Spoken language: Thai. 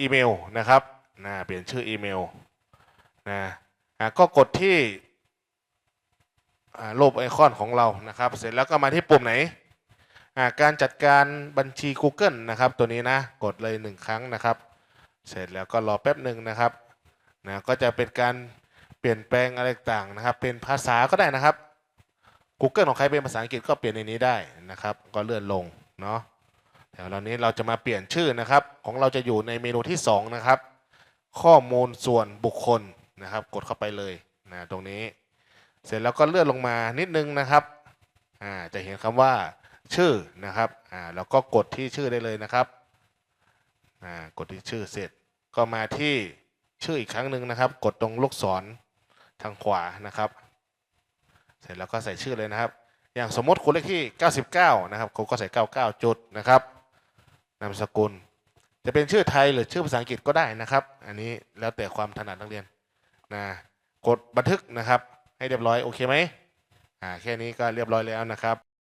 อีเมลนะครับนะเปลี่ยนชื่ออีเมลนะอะก็กดที่อ่ารูปไอคอนของเรานะครับ เสร็จแล้วก็มาที่ปุ่มไหน การจัดการบัญชี Google นะครับ ตัวนี้นะกดเลยหนึ่งครั้งนะครับ เสร็จแล้วก็รอแป๊บหนึ่งนะครับนะก็จะเป็นการเปลี่ยนแปลงอะไรต่างนะครับ เป็นภาษาก็ได้นะครับ Google ของใครเป็นภาษาอังกฤษก็เปลี่ยนในนี้ได้นะครับ ก็เลื่อนลงเนาะ เดี๋ยวเรานี้เราจะมาเปลี่ยนชื่อนะครับ ของเราจะอยู่ในเมนูที่ 2 นะครับ ข้อมูลส่วนบุคคลนะครับ กดเข้าไปเลยนะตรงนี้ เสร็จแล้วก็เลื่อนลงมานิดนึงนะครับอ่าจะเห็นคำว่าชื่อนะครับอ่าแล้วก็กดที่ชื่อได้เลยนะครับอ่ากดที่ชื่อเสร็จ ก็มาที่ชื่ออีกครั้งหนึ่งนะครับ กดตรงลูกศรทางขวานะครับ เสร็จแล้วก็ใส่ชื่อเลยนะครับ อย่างสมมติคุณเลขที่ 99 นะครับคุณก็ใส่ 99 จุดนะครับ นามสกุล จะเป็นชื่อไทยหรือชื่อภาษาอังกฤษก็ได้นะครับ อันนี้แล้วแต่ความถนัดนักเรียนนะกดบันทึกนะครับ ให้เรียบร้อยโอเคไหมอ่าแค่นี้ก็เรียบร้อยแล้วนะครับ